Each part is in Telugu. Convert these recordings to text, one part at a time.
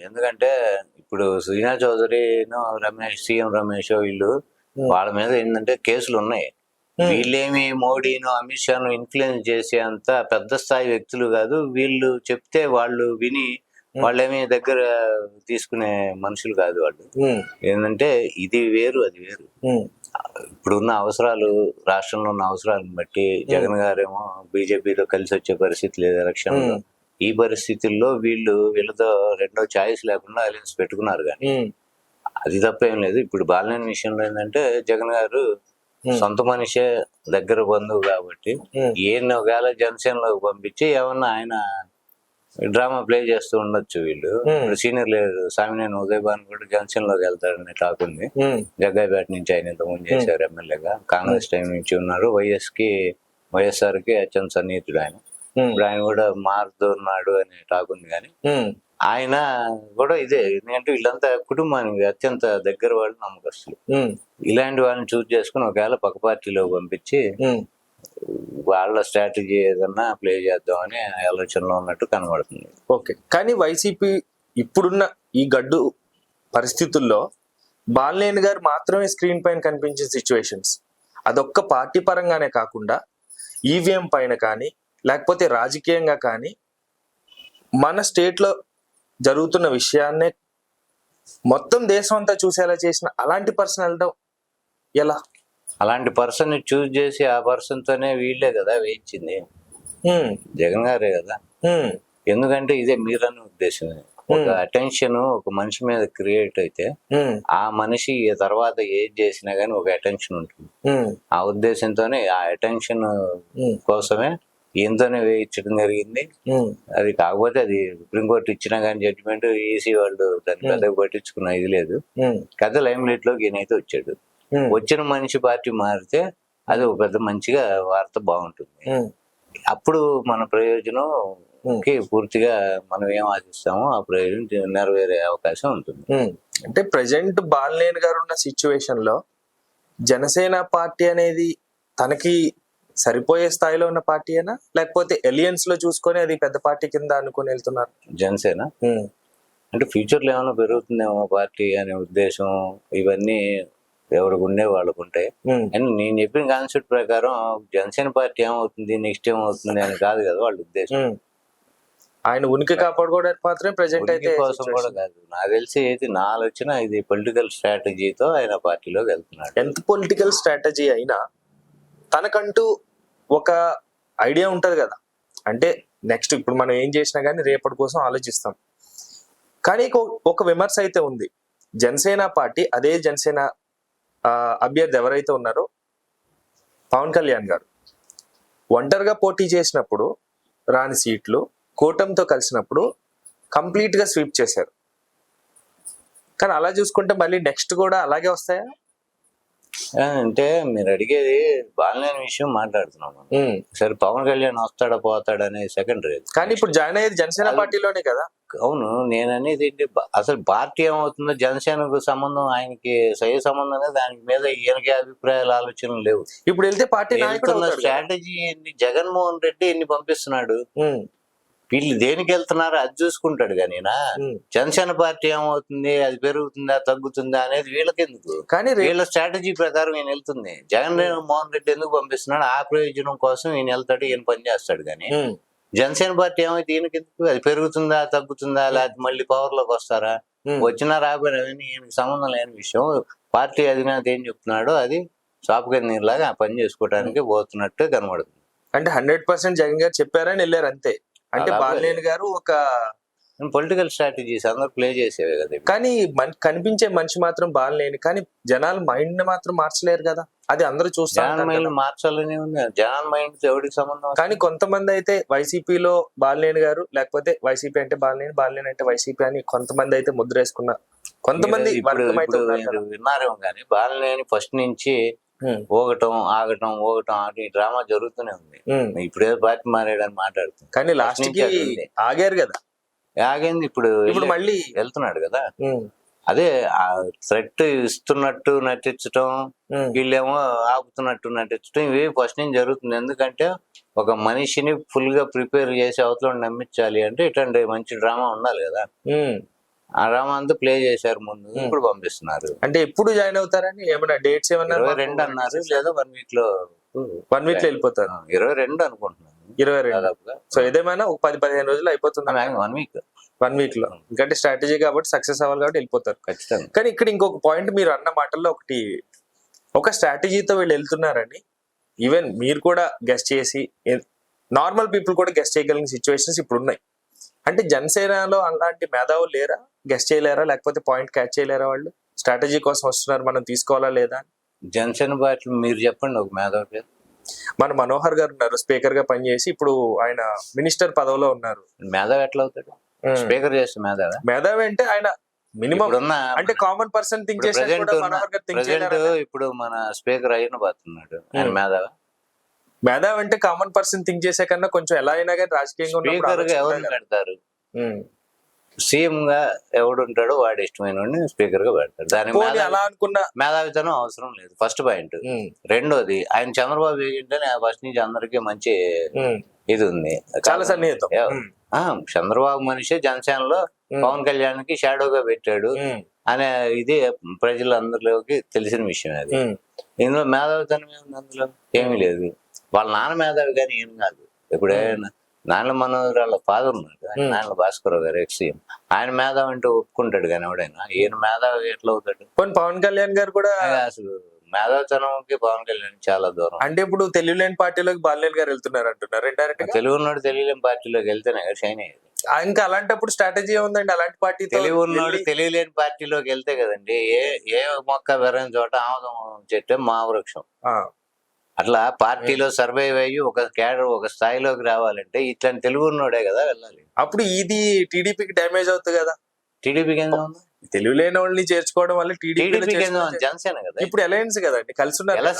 ఎందుకంటే ఇప్పుడు శ్రీనా చౌదరి రమేష్ సీఎం రమేష్ వీళ్ళు వాళ్ళ మీద ఏంటంటే కేసులు ఉన్నాయి. వీళ్ళేమి మోడీను అమిత్ షాను ఇన్ఫ్లుయెన్స్ చేసే అంత పెద్ద స్థాయి వ్యక్తులు కాదు. వీళ్ళు చెప్తే వాళ్ళు విని వాళ్ళేమి దగ్గర తీసుకునే మనుషులు కాదు వాళ్ళు. ఏంటంటే ఇది వేరు అది వేరు. ఇప్పుడున్న అవసరాలు రాష్ట్రంలో ఉన్న అవసరాలను బట్టి జగన్ గారేమో బీజేపీతో కలిసి వచ్చే పరిస్థితి లేదు ఎలక్షన్లో. ఉమ్, ఈ పరిస్థితుల్లో వీళ్ళు వీళ్ళతో రెండో ఛాయిస్ లేకుండా అలయన్స్ పెట్టుకున్నారు కానీ అది తప్పేం లేదు. ఇప్పుడు బాలినేని విషయంలో ఏంటంటే జగన్ గారు. సొంత మనిషే దగ్గర బంధువు కాబట్టి ఈయన ఒకవేళ జనసేనలోకి పంపించి ఏమన్నా ఆయన డ్రామా ప్లే చేస్తూ ఉండొచ్చు వీళ్ళు. ఇప్పుడు సీనియర్ లీడర్ సామినేని ఉదయ్ భాన్ కూడా జనసేనలోకి వెళ్తాడని టాక్ ఉంది. జగ్గాయిపేట నుంచి ఆయన ఇంతకుముందు చేశారు ఎమ్మెల్యేగా. కాంగ్రెస్ టైం నుంచి ఉన్నారు. వైఎస్కి వైఎస్ఆర్కి అత్యంత సన్నిహితుడు ఆయన. ఇప్పుడు ఆయన కూడా మారుతున్నాడు అనే టాక్ ఉంది కానీ ఆయన కూడా ఇదే. ఎందుకంటే వీళ్ళంతా కుటుంబానికి అత్యంత దగ్గర వాళ్ళు నమ్మకస్తులు ఇలాంటి వాళ్ళని చూస్ చేసుకుని ఒకవేళ పక్క పార్టీలో పంపించి. వాళ్ళ స్ట్రాటజీ ఏదన్నా ప్లే చేద్దామని ఆలోచనలో ఉన్నట్టు కనబడుతుంది. ఓకే. కానీ వైసీపీ ఇప్పుడున్న ఈ గడ్డు పరిస్థితుల్లో బాలినేని గారు మాత్రమే స్క్రీన్ పైన కనిపించే సిచ్యువేషన్స్ అదొక్క పార్టీ పరంగానే కాకుండా ఈవీఎం పైన కానీ లేకపోతే రాజకీయంగా కానీ మన స్టేట్లో జరుగుతున్న విషయాన్నే మొత్తం దేశం అంతా చూసేలా చేసిన అలాంటి పర్సన్ వెళ్ళడం ఎలా? అలాంటి పర్సన్ చూస్ చేసి ఆ పర్సన్ తోనే వీళ్ళే కదా వేయించింది. జగన్ గారే కదా. ఎందుకంటే ఇదే మీరన్న ఉద్దేశమే ఒక అటెన్షన్ ఒక మనిషి మీద క్రియేట్ అయితే ఆ మనిషి తర్వాత ఏది చేసినా గానీ ఒక అటెన్షన్ ఉంటుంది. ఆ ఉద్దేశంతోనే ఆ అటెన్షన్ కోసమే ఈయనతోనే వేయించడం జరిగింది. అది కాకపోతే అది సుప్రీంకోర్టు ఇచ్చినా కానీ జడ్జిమెంట్ ఈసీ వాళ్ళు దాన్ని పెద్దగా పట్టించుకున్న ఇది లేదు. కథ లైమ్ లైట్లోకి ఈయనైతే వచ్చాడు. వచ్చిన మనిషి పార్టీ మారితే అది ఒక పెద్ద మంచిగా వార్త బాగుంటుంది. అప్పుడు మన ప్రయోజనం కి పూర్తిగా మనం ఏం ఆశిస్తామో ఆ ప్రయోజనం నెరవేరే అవకాశం ఉంటుంది. అంటే ప్రజెంట్ బాలినేని గారు ఉన్న సిచ్యువేషన్లో జనసేన పార్టీ అనేది తనకి సరిపోయే స్థాయిలో ఉన్న పార్టీ అయినా లేకపోతే ఎలియన్స్లో చూసుకొని అది పెద్ద పార్టీ కింద అనుకుని వెళ్తున్నారు? జనసేన అంటే ఫ్యూచర్లో ఏమైనా పెరుగుతుందేమో పార్టీ అనే ఉద్దేశం ఇవన్నీ ఎవరికి ఉండే వాళ్ళకు ఉంటాయి అని నేను చెప్పిన కాన్సెప్ట్ ప్రకారం జనసేన పార్టీ ఏమవుతుంది నెక్స్ట్ ఏమవుతుంది అని కాదు కదా వాళ్ళ ఉద్దేశం. ఆయన ఉనికి కాపాడుకోవడానికి మాత్రమే ప్రజెంట్ అయితే కోసం కూడా కాదు. నాకు తెలిసి అయితే నా ఆలోచన ఇది పొలిటికల్ స్ట్రాటజీతో ఆయన పార్టీలోకి వెళ్తున్నాడు. ఎంత పొలిటికల్ స్ట్రాటజీ అయినా తనకంటూ ఒక ఐడియా ఉంటుంది కదా. అంటే నెక్స్ట్ ఇప్పుడు మనం ఏం చేసినా కానీ రేపటి కోసం ఆలోచిస్తాం. కానీ ఒక- ఒక విమర్శ అయితే ఉంది. జనసేన పార్టీ అదే జనసేన అభ్యర్థి ఎవరైతే ఉన్నారో పవన్ కళ్యాణ్ గారు. ఒంటరిగా పోటీ చేసినప్పుడు రాని సీట్లు కూటమితో కలిసినప్పుడు కంప్లీట్గా స్వీప్ చేశారు. కానీ అలా చూసుకుంటే మళ్ళీ నెక్స్ట్ కూడా అలాగే వస్తాయా? అంటే మీరు అడిగేది బాలనేని విషయం మాట్లాడుతున్నాం మనం. ఉమ్. సరే పవన్ కళ్యాణ్ వస్తాడా పోతాడా అనేది సెకండరీ కానీ ఇప్పుడు జాయిన్ అయ్యేది జనసేన పార్టీలోనే కదా అవును నేను అనేది అసలు పార్టీ ఏమవుతుందో జనసేనకు సంబంధం ఆయనకి సహ సంబంధం అనేది దానికి మీద ఈయనకి అభిప్రాయాలు ఆలోచనలు లేవు ఇప్పుడు వెళ్తే పార్టీ. స్ట్రాటజీ ఏంటి జగన్మోహన్ రెడ్డి ఎన్ని పంపిస్తున్నాడు వీళ్ళు దేనికి వెళ్తున్నారు అది చూసుకుంటాడు కానీ. జనసేన పార్టీ ఏమవుతుంది అది పెరుగుతుందా తగ్గుతుందా అనేది వీళ్ళకెందుకు? కానీ రే- వీళ్ళ స్ట్రాటజీ ప్రకారం ఈయన వెళ్తుంది. జగన్ మోహన్ రెడ్డి ఎందుకు పంపిస్తున్నాడు ఆ ప్రయోజనం కోసం ఈయన వెళ్తాడు ఈయన పని చేస్తాడు కానీ జనసేన పార్టీ ఏమైతే ఈయనకి ఎందుకు? అది పెరుగుతుందా తగ్గుతుందా లేకపోతే మళ్ళీ పవర్లోకి వస్తారా. వచ్చినా కానీ ఈయనకి సంబంధం లేని విషయం. పార్టీ అధినేత ఏం చెప్తున్నాడో అది సాపుగా నీరులాగా ఆ పని చేసుకోవడానికి పోతున్నట్టు కనబడుతుంది. అంటే హండ్రెడ్ పర్సెంట్ జగన్ గారు చెప్పారని వెళ్ళారు అంతే. అంటే. బాలినేని గారు ఒక పొలిటికల్ స్ట్రాటజీస్ అందరూ ప్లే చేసేవే కదా. కానీ కనిపించే మనిషి మాత్రం బాలినేని కానీ జనాల మైండ్ని మాత్రం మార్చలేరు కదా అది అందరూ చూస్తా జనాల ఉంటారు మైండ్ కదా. మార్చాలని ఉంది జనాల మైండ్ ఎవరికి సంబంధం కానీ కొంతమంది అయితే వైసీపీలో బాలినేని గారు లేకపోతే వైసీపీ అంటే బాలినేని బాలినేని అంటే వైసీపీ అని కొంతమంది అయితే ముద్ర వేసుకున్నారు కొంతమంది విన్నారేమో కానీ బాలనేని ఫస్ట్ నుంచి ఊగటం ఆగటం ఊగటం ఆగటం ఈ డ్రామా జరుగుతూనే ఉంది. ఇప్పుడే పార్టీ మారాడని మాట్లాడుతుంది కానీ లాస్ట్కి. ఆగారు కదా. ఆగింది. ఇప్పుడు ఇప్పుడు మళ్ళీ వెళ్తున్నాడు కదా. అదే ఆ థ్రెట్ ఇస్తున్నట్టు నటించటం వీళ్ళేమో ఆపుతున్నట్టు నటించడం ఇవి ఫస్ట్ నుంచి జరుగుతుంది. ఎందుకంటే ఒక మనిషిని ఫుల్గా ప్రిపేర్ చేసి అవతల నమ్మించాలి అంటే ఇట్లాంటి మంచి డ్రామా ఉండాలి కదా. ఉమ్, ఆ రామంతా ప్లే చేశారు ముందు ఇప్పుడు పంపిస్తున్నారు. అంటే ఎప్పుడు జాయిన్ అవుతారని ఏమైనా డేట్స్ ఏమన్నా ఇరవై రెండు అన్నారు లేదా వన్ వీక్లో వన్ వీక్లో వెళ్ళిపోతారు. ఇరవై రెండు అనుకుంటున్నాను. ఇరవై రెండు. సో ఏదేమైనా ఒక పది పదిహేను రోజులు అయిపోతుంది. వన్ వీక్ వన్ వీక్లో. ఎందుకంటే స్ట్రాటజీ కాబట్టి సక్సెస్ అవ్వాలి కాబట్టి వెళ్ళిపోతారు. ఖచ్చితంగా. కానీ ఇక్కడ ఇంకొక పాయింట్ మీరు అన్న మాటల్లో ఒకటి ఒక స్ట్రాటజీతో వీళ్ళు వెళ్తున్నారని ఈవెన్ మీరు కూడా గెస్ట్ చేసి నార్మల్ పీపుల్ కూడా గెస్ట్ చేయగలిగిన సిచ్యువేషన్స్ ఇప్పుడు ఉన్నాయి అంటే జనసేనలో అలాంటి మేధావులు లేరా? గెస్ట్ చేయలేరా? లేకపోతే పాయింట్ క్యాచ్ చేయలేరా వాళ్ళు? స్ట్రాటజీ కోసం వస్తున్నారు. మనం తీసుకోవాలా లేదా? జనసేన పార్టీ మీరు చెప్పండి ఒక మేధావి పేరు. మన మనోహర్ గారు ఉన్నారు. స్పీకర్గా పనిచేసి ఇప్పుడు ఆయన మినిస్టర్ పదవిలో ఉన్నారు. మేధావి ఎట్లా అవుతాడు? స్పీకర్ చేస్తే మేధావి? మేధావి అంటే ఆయన మినిమం అంటే కామన్ పర్సన్ థింక్ చేయలేరా ఇప్పుడు మన స్పీకర్ అయిన పోతున్నాడు. ఆయన. మేధావి? మేధావి అంటే కామన్ పర్సన్ థింక్ చేసే కన్నా కొంచెం ఎలా అయినా కానీ రాజకీయంగా కదా. పెడతారు. సీఎం గా ఎవడు ఉంటాడో వాడు ఇష్టమైన స్పీకర్గా పోనీ మేధావి- అలా అనుకున్న మేధావితనం అవసరం లేదు. ఫస్ట్ పాయింట్ రెండోది ఆయన చంద్రబాబు ఏంటంటే ఫస్ట్ నుంచి అందరికీ మంచి. ఇది ఉంది. చాలా సన్నిహితం. చంద్రబాబు మనిషి జనసేనలో పవన్ కళ్యాణ్కి షాడోగా పెట్టాడు అనే ఇది ప్రజలందరిలోకి తెలిసిన విషయం అది. ఇందులో మేధావితనం ఏముంది అందులో? ఏమీ లేదు. వాళ్ళ నాన్న మేధావి కానీ ఏం కాదు. ఇప్పుడు నాన్న మనోహర్ వాళ్ళ ఫాదర్ ఉన్నాడు. నాన్న భాస్కర్ గారు ఎక్సీఎం ఆయన మేధావి అంటే ఒప్పుకుంటాడు కానీ ఎవడైనా. ఈయన మేధావి ఎట్లా అవుతాడు? పోనీ పవన్ కళ్యాణ్ గారు కూడా అసలు మేధావితనంకి పవన్ కళ్యాణ్ చాలా దూరం. అంటే ఇప్పుడు తెలియలేని పార్టీలోకి బాలినేని గారు వెళ్తున్నారు అంటున్నారు. ఇండైరెక్ట్గా? తెలుగు ఉన్నాడు తెలియలేని పార్టీలోకి వెళ్తేనే కదా షైన్ అయ్యేది. ఇంకా అలాంటప్పుడు స్ట్రాటజీ ఉందండి అలాంటి పార్టీతో తెలివి ఉన్నాడు తెలియలేని పార్టీలోకి వెళ్తే కదండి ఏ ఏ మొక్క వెరని చోట ఆమదం చెట్టే మా వృక్షం. ఆ, అట్లా పార్టీలో సర్వైవ్ అయ్యి ఒక క్యాడర్ ఒక స్థాయిలోకి రావాలంటే ఇట్లాంటి తెలుగు ఉన్నోడే కదా వెళ్ళాలి. అప్పుడు ఇది టీడీపీకి డ్యామేజ్ అవుతుంది కదా. టీడీపీకి ఎంత ఉంది తెలుగు లేని వాళ్ళని చేర్చుకోవడం వల్ల టీడీపీ జనసేన కదా. ఇప్పుడు అలయన్స్ కదండి కలిసి ఉన్నారు కదా.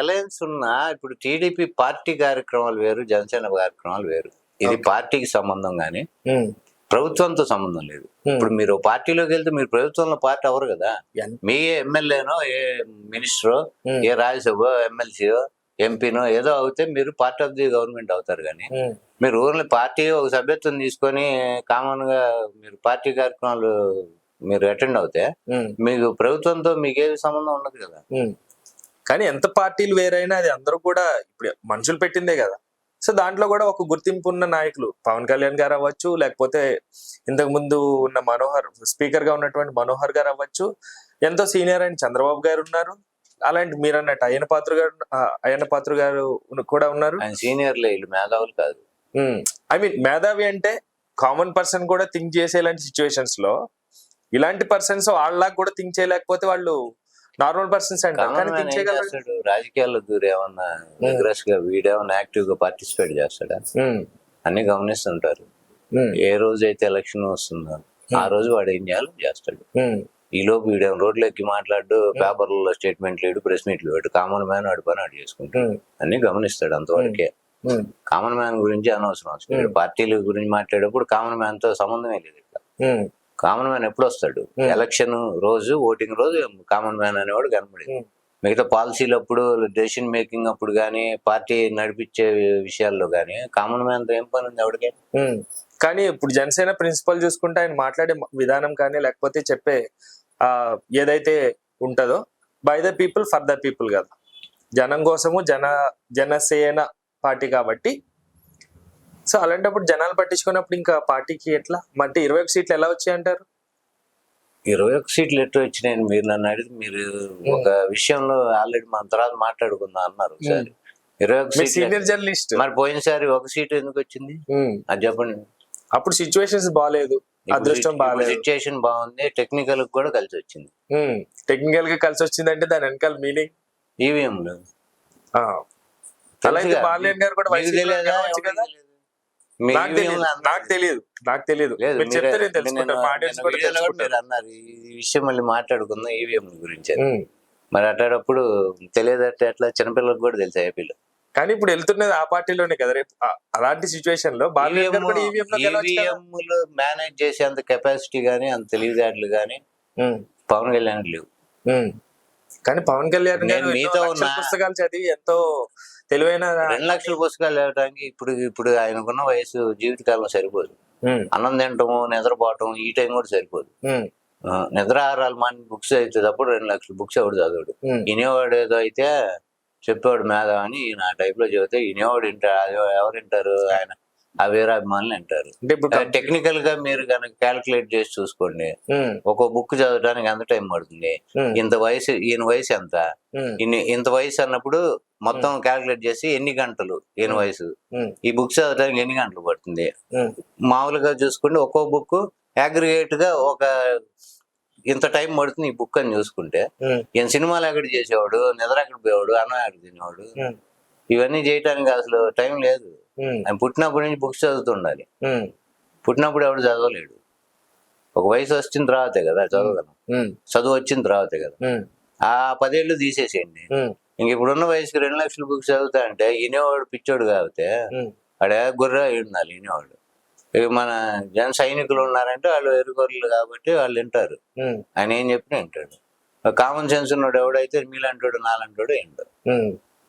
అలయన్స్ ఉన్నా ఇప్పుడు టీడీపీ పార్టీ కార్యక్రమాలు వేరు జనసేన కార్యక్రమాలు వేరు. ఇది పార్టీకి సంబంధం గానీ ప్రభుత్వంతో సంబంధం లేదు. ఇప్పుడు మీరు పార్టీలోకి వెళ్తే మీరు ప్రభుత్వంలో పార్టీ అవ్వరు కదా. మీ ఎమ్మెల్యేనో ఏ మినిస్టరో ఏ రాజ్యసభ ఎమ్మెల్సీయో ఎంపీనో ఏదో అవుతే మీరు పార్ట్ ఆఫ్ ది గవర్నమెంట్ అవుతారు కానీ మీరు ఓన్లీ పార్టీ ఒక సభ్యత్వం తీసుకొని కామన్గా మీరు పార్టీ కార్యక్రమాలు మీరు అటెండ్ అవుతే మీకు ప్రభుత్వంతో మీకు ఏది సంబంధం ఉండదు కదా. కానీ ఎంత పార్టీలు వేరైనా అది అందరూ కూడా ఇప్పుడు మనుషులు పెట్టిందే కదా. సో దాంట్లో కూడా ఒక గుర్తింపు ఉన్న నాయకులు పవన్ కళ్యాణ్ గారు అవ్వచ్చు లేకపోతే ఇంతకు ముందు ఉన్న మనోహర్ స్పీకర్గా ఉన్నటువంటి మనోహర్ గారు అవ్వచ్చు ఎంతో సీనియర్ అయిన చంద్రబాబు గారు ఉన్నారు. అలాంటి మీరు అన్నట్టు అయ్యన పాత్ర గారు ఆ, అయ్యన్న పాత్ర గారు కూడా ఉన్నారు? ఆయన సీనియర్లే వీళ్ళు మేధావులు కాదు. ఐ మీన్ మేధావి అంటే కామన్ పర్సన్ కూడా థింక్ చేసే ఇలాంటి సిచ్యువేషన్స్లో ఇలాంటి పర్సన్స్ వాళ్ళలాగా కూడా థింక్ చేయలేకపోతే వాళ్ళు నార్మల్ పర్సన్స్ అంటారు. కామన్ కానీ మ్యాన్ థింక్ ఏం చేయగలరు? చేస్తాడు? రాజకీయాల్లో దూరం ఏమన్నా విగ్రెస్గా వీడేమన్నా యాక్టివ్గా పార్టిసిపేట్ చేస్తాడా? అన్ని గమనిస్తుంటారు. ఏ రోజు అయితే ఎలక్షన్ వస్తుందో ఆ రోజు వాడు ఏం చేయాలో చేస్తాడు. ఉమ్, ఈ లోపు వీడేం రోడ్లు ఎక్కి మాట్లాడు పేపర్లలో స్టేట్మెంట్ లేడు ప్రెస్ మీట్లు పెట్టు కామన్ మ్యాన్ వాడి పని వాడు చేసుకుంటాడు. అన్ని గమనిస్తాడు అంతవరకే. కామన్ మ్యాన్ గురించి అనవసరం వీడు పార్టీల గురించి మాట్లాడేటప్పుడు కామన్ మ్యాన్తో సంబంధమే లేదు ఉమ్, కామన్ మ్యాన్ ఎప్పుడు వస్తాడు. ఎలక్షన్ రోజు ఓటింగ్ రోజు కామన్ మ్యాన్ అనేవాడు కనబడేది Hmm. మిగతా పాలసీలు అప్పుడు డెసిషన్ మేకింగ్ అప్పుడు కానీ పార్టీ నడిపించే విషయాల్లో కానీ కామన్ మ్యాన్తో ఏం పని ఉంది ఎవడికి? ఉమ్. కానీ ఇప్పుడు జనసేన ప్రిన్సిపల్ చూసుకుంటే ఆయన మాట్లాడే విధానం కానీ లేకపోతే చెప్పే ఏదైతే ఉంటుందో by the people for the people కదా. జనం కోసము జన జనసేన పార్టీ కాబట్టి. సో అలాంటప్పుడు జనాలు పట్టించుకున్నప్పుడు ఇంకా పార్టీకి ఎట్లా? అంటే ఇరవై ఒక సీట్లు ఎలా వచ్చాయి అంటారు? ఇరవై ఒక్క సీట్లు ఎట్టు వచ్చినాయని మీరు నన్ను అడిగితే మీరు ఒక విషయంలో ఆల్రెడీ మన తర్వాత మాట్లాడుకుందాం అన్నారు ఒకసారి. ఇరవై ఒక్క మీరు సీట్లు సీనియర్ జర్నలిస్ట్ మరి పోయినసారి ఒక సీట్ ఎందుకు వచ్చింది? అది చెప్పండి. అప్పుడు సిచ్యువేషన్స్ బాగాలేదు అదృష్టం బాగాలేదు. సిచ్యుయేషన్ బాగుంది టెక్నికల్ కూడా కలిసి వచ్చింది. టెక్నికల్గా కలిసి వచ్చిందంటే దాని వెనకాల మీనింగ్ బాలయ్య గారు కూడా వైసీపీలో గెలవచ్చు కదా? నాకు తెలియదు నాకు తెలియదు నాకు తెలియదు అన్నారు. ఈ విషయం మళ్ళీ మాట్లాడుకుందాం ఈవీఎం గురించి. అని. ఉమ్. మరి అట్లాడప్పుడు తెలియదట్టే అట్లా చిన్నపిల్లలకు కూడా తెలుసు ఏపీలో కానీ ఇప్పుడు వెళ్తున్నది ఆ పార్టీలోనే కదా రేపు. అలాంటి సిచ్యువేషన్లో మేనేజ్ చేసే అంత కెపాసిటీ గానీ అంత తెలివితేటలు గానీ పవన్ కళ్యాణ్ లేవు. కానీ పవన్ కళ్యాణ్ మీతో. పుస్తకాలు చదివి ఎంతో తెలివైన రెండు లక్షల పుస్తకాలు చదవడానికి ఇప్పుడు ఇప్పుడు ఆయనకున్న వయసు జీవితకాలం సరిపోదు. అన్నం తినటము నిద్రపోవటం ఈ టైం కూడా సరిపోదు. ఉమ్, ఆ, నిద్రాహారాలు మన బుక్స్ అయితే తప్పుడు రెండు లక్షల బుక్స్ ఎవడు చదవడు. వినేవాడు ఏదో అయితే చెప్పేవాడు మేధం అని నా టైప్లో చెబితే వినేవాడు వింటారు ఎవరు వింటారు ఆయన ఆ వీరాభిమానులు వింటారు అంటే ఇప్పుడు టెక్నికల్గా మీరు కనుక క్యాలిక్యులేట్ చేసి చూసుకోండి ఒక్కో బుక్ చదవడానికి ఎంత టైం పడుతుంది? ఇంత వయసు ఈయన వయసు ఎంత? ఇన్ని ఇంత వయసు అన్నప్పుడు మొత్తం క్యాలిక్యులేట్ చేసి ఎన్ని గంటలు ఈయన వయసు? ఈ బుక్ చదవడానికి ఎన్ని గంటలు పడుతుంది? మామూలుగా చూసుకుంటే ఒక్కో బుక్ అగ్రిగేట్గా ఒక ఇంత టైం పడుతుంది ఈ బుక్ అని చూసుకుంటే. ఈయన సినిమాలు ఎక్కడ చేసేవాడు నిద్ర ఎక్కడ పోయేవాడు అన్నం ఎక్కడ తినేవాడు. ఇవన్నీ చేయటానికి అసలు టైం లేదు. ఆయన పుట్టినప్పటి నుంచి బుక్స్ చదువుతుండాలి. పుట్టినప్పుడు ఎవడు చదవలేడు. ఒక వయసు వచ్చిన తర్వాతే కదా చదవగలం. చదువు వచ్చిన తర్వాతే కదా. ఆ. పదేళ్ళు తీసేసేయండి. ఇంక ఇప్పుడున్న వయసుకి రెండు లక్షల బుక్స్ చదువుతా అంటే వినేవాడు పిచ్చోడు కాబట్టి ఆడే గుర్ర ఉండాలి వినేవాడు ఇక మన జన సైనికులు ఉన్నారంటే వాళ్ళు ఎరుగొర్రెలు కాబట్టి వాళ్ళు వింటారు ఆయన ఏం చెప్పినా వింటాడు. కామన్ సెన్స్ ఉన్నాడు ఎవడైతే మీలాంటోడు నాలంటోడు ఉమ్.